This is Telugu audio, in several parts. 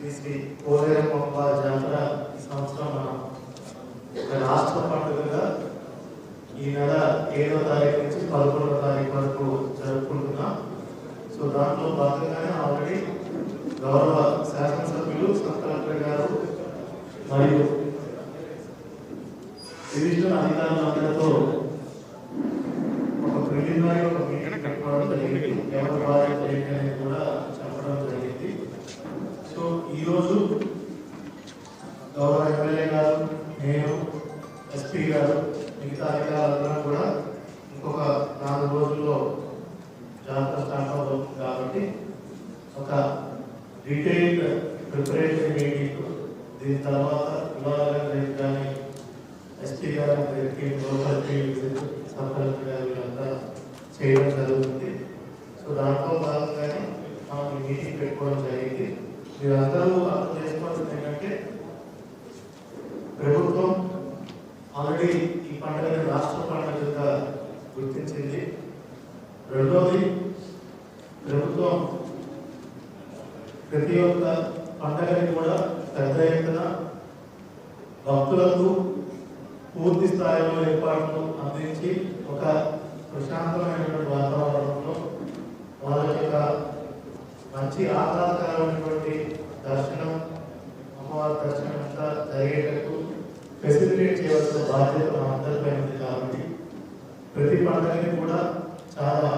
శ్రీ శ్రీ కోలేరమ్మ జాతర ఈ సంవత్సరం మనం ఒక రాష్ట్ర పండుగగా ఈ నెల ఏడో తారీఖు నుంచి పదకొండో తారీఖు వరకు జరుపుకుంటున్నాం. సో దాంట్లో భాగంగానే ఆల్రెడీ గౌరవ శాసనసభ్యులు సబ్ కలెక్టర్ గారు మరియు డివిజనల్ అధికారులందరితో ఒక ప్రిలిమినరీ ఒక మీటింగ్ పెట్టుకోవడం జరిగింది. ఎవరి బాధ్యత ఏంటి అనేది కూడా మిగతా అధికారులందరూ కూడా ఇంకొక నాలుగు రోజుల్లో జాతర స్టార్ట్ అవుతుంది కాబట్టి ఒక డీటెయిల్డ్ ప్రిపరేషన్ మీటింగ్ దీని తర్వాత ఇవాళ రేపు కానీ ఎస్పీ గారు రేపు లోకల్ సబ్ కలెక్టర్ గారు వీళ్ళంతా చేయడం జరుగుతుంది. సో దాంట్లో భాగంగానే మనం మీటింగ్ పెట్టుకోవడం జరిగింది. మీరందరూ అర్థం చేసుకోవాల్సింది ఏంటంటే ప్రభుత్వం ఆల్రెడీ పండుగని రాష్ట్ర పండుగగా గుర్తించింది. రెండోది ప్రభుత్వం ప్రతి ఒక్క పండుగని కూడా పెద్ద ఎత్తున భక్తులకు పూర్తి స్థాయిలో ఏర్పాట్లు అందించి ఒక ప్రశాంతమైనటువంటి వాతావరణంలో వాళ్ళ యొక్క మంచి ఆహ్లాదకరమైనటువంటి దర్శనం అమ్మవారి దర్శనం అంతా జరిగేటట్టు ఫెసిలిటేట్ చేయవలసిన బాధ్యత మన అందరిపై ఉంది కాబట్టి ప్రతి పండుగని కూడా చాలా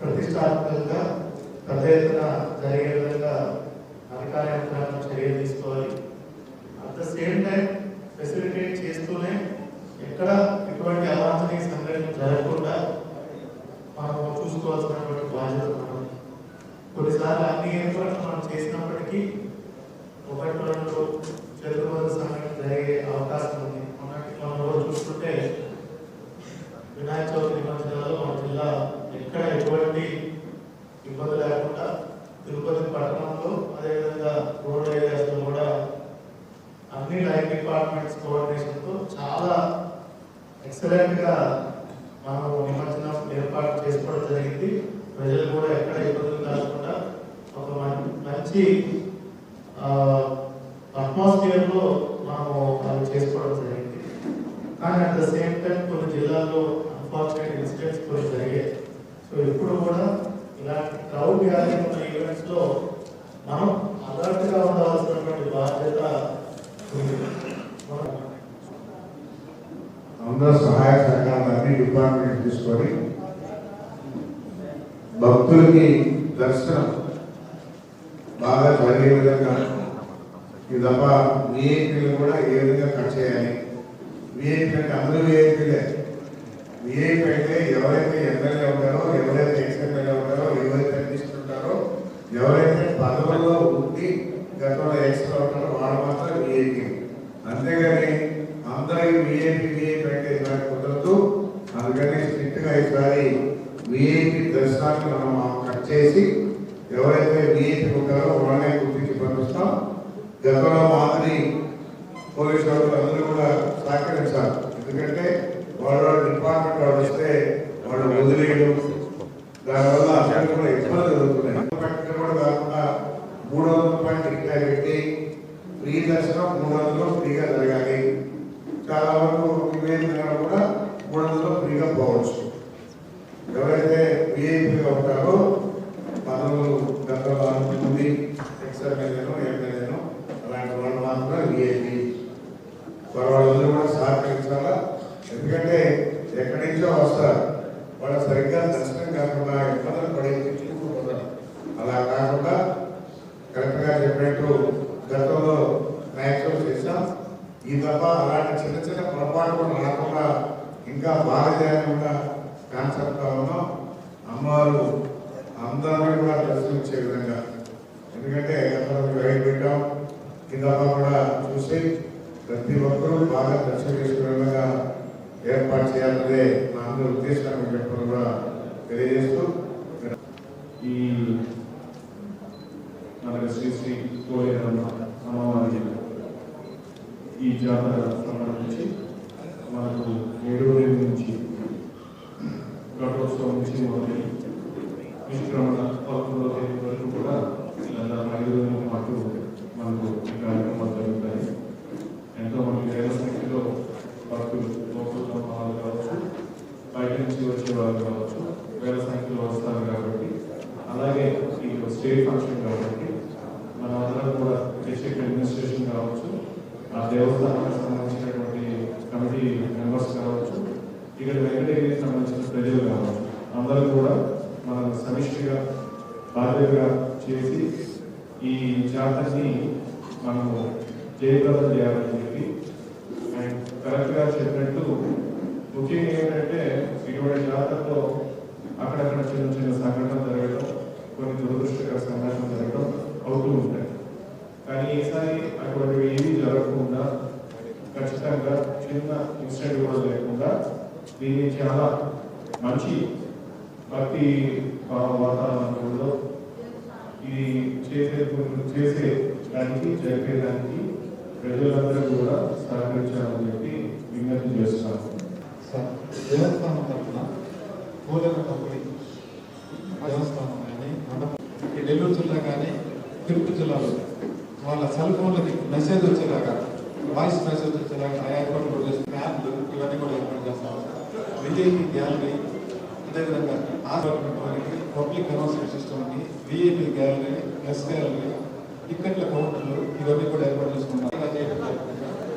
ప్రతిష్టాత్మకంగా పెద్ద ఎత్తున జరిగే విధంగా అధికార యంత్రాంగం చర్యలు తీసుకోవాలి. At the same time facilitate చేస్తూనే ఎక్కడ ఎటువంటి అవాంఛనీయ సంఘటన జరగకుండా మనం చూసుకోవాల్సినటువంటి బాధ్యత మనం. కొన్నిసార్లు అన్ని ఏర్పాట్లు మనం చేసినప్పటికీ ఒకటి రెండు చెదురుమదురు సంఘటన జరిగే అవకాశం ఉంది మొన్నటి మనం రోజు చూస్తుంటే వినాయక చవితి నిమజ్జనాలు మన జిల్లా ఎక్కడ ఎటువంటి ఇబ్బంది లేకుండా తిరుపతి పట్టణంలో అదేవిధంగా రోడ్ ఏరియాస్లో కూడా అన్ని లైన్ డిపార్ట్మెంట్స్ కోఆర్డినేషన్తో చాలా ఎక్సలెంట్గా మనం నిమజ్జనం ఏర్పాటు చేసుకోవడం జరిగింది. ప్రజలు కూడా ఎక్కడ ఇబ్బందులు కాకుండా ఒక మంచి అట్మాస్ఫియర్లో మనము అది చేసుకోవడం జరిగింది. కానీ అట్ ద సేమ్ టైం కొన్ని జిల్లాల్లో అన్ఫార్చునేట్ ఇన్సిడెంట్స్ కొన్ని జరిగాయి. సో ఇప్పుడు కూడా ఇలాంటి క్రౌడ్ గ్యాదరింగ్ ఉన్న ఈవెంట్స్లో మనం అలర్ట్గా ఉండవలసినటువంటి బాధ్యత అందరూ సహాయ సహకారాలు డిపార్ట్మెంట్ తీసుకొని భక్తులకి దర్శనం బాగా జరిగే విధంగా ఈ తప్ప విఐపీలు కూడా ఏ విధంగా కట్ చేయాలి? విఐపీ అంటే అందరూ విఐపీలే విఐపీ అయితే ఎవరైతే ఎమ్మెల్యే ఉంటారో ఎవరు ఎక్స్ ఎమ్మెల్యే ఉంటారో ఎవరైతే మినిస్టర్ ఉంటారో ఎవరైతే పదవుల్లో ఉండి గతంలో ఎక్స్ట్రా ఉంటారో వాళ్ళు మాత్రం విఐపీ అంతేగాని అందరికి విఐపి విఐపి అంటే ఇలాంటి కుదరదు అందుకని స్ట్రిక్ట్గా ఈసారి విఐపి దర్శనాన్ని మనం కట్ ఈ కూడా చూసి ప్రతి ఒక్కరూ బాగా దర్శనం చేసుకునేలాగా ఏర్పాటు చేయాలనే మా అందరి ఉద్దేశాన్ని చెప్పడం కూడా తెలియజేస్తూ ఈ మనకు శ్రీ శ్రీ కోలేరమ్మ అమ్మవారి ఈ జాతర సంబంధించి మనకు ఏడో తేదీ నుంచి ఘటోత్సవం నుంచి మొదలై నిష్క్రమణ పదకొండవ తేదీ వరకు కూడా దాదాపు ఐదు రోజుల వేల సంఖ్యలో వస్తారు కాబట్టి అలాగే ఈ స్టేట్ ఫంక్షన్ కాబట్టి మనం అందరం కూడా డిస్ట్రిక్ట్ అడ్మినిస్ట్రేషన్ కావచ్చు ఆ దేవస్థానానికి సంబంధించినటువంటి కమిటీ మెంబర్స్ కావచ్చు ఇక్కడ వెంకటగిరికి సంబంధించిన ప్రజలు కావచ్చు అందరూ కూడా మనం సమిష్టిగా బాధ్యతగా చేసి ఈ జాతరని మనము జయప్రదం చేయాలని చెప్పి అండ్ కరెక్ట్గా చెప్పినట్టు ముఖ్యంగా ఏంటంటే ఇటువంటి జాతరలో అక్కడక్కడ చిన్న చిన్న సంఘటనలు జరగడం కొన్ని దురదృష్టకర సంఘటనలు జరగడం అవుతూ ఉంటాయి కానీ ఈసారి అటువంటివి ఏమీ జరగకుండా ఖచ్చితంగా చిన్న ఇన్సిడెంట్ కూడా లేకుండా దీన్ని చాలా మంచి భక్తి వాతావరణంలో ఇది చేసే చేసే దానికి జరిపేదానికి ప్రజలందరూ కూడా సహకరించాలని చెప్పి విజ్ఞప్తి చేస్తున్నాను దేవస్థానం తరఫున పూలన కంపెనీ దేవస్థానం కానీ నెల్లూరు జిల్లా కానీ తిరుపతి జిల్లాలో వాళ్ళ సెల్ ఫోన్లకి మెసేజ్ వచ్చేలాగా వాయిస్ మెసేజ్ వచ్చేలాగా ఆ ఏర్పాటు కూడా చేసి ఫ్యాన్లు ఇవన్నీ కూడా ఏర్పాటు చేస్తాం విఐపి గ్యాలరీ అదేవిధంగా ఆధ్వర్యంకి పబ్లిక్ అనౌన్స్మెంట్ సిస్టమ్కి విఐపి గ్యాలరీ ఎస్ గ్యాలరీ టిక్కెట్ల కౌంటర్లు ఇవన్నీ కూడా ఏర్పాటు చేసుకుంటాం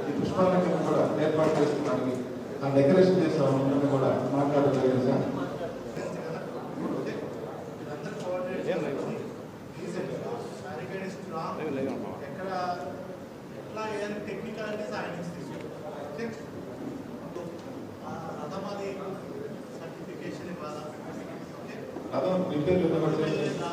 ఈ పుష్పాలంకరణ కూడా ఏర్పాటు చేసుకోవడానికి ఆ డెకరేషన్ చేసే వాళ్ళందరినీ కూడా మాట్లాడడం அதான் ரிப்பேர் என்ன பண்ணுறது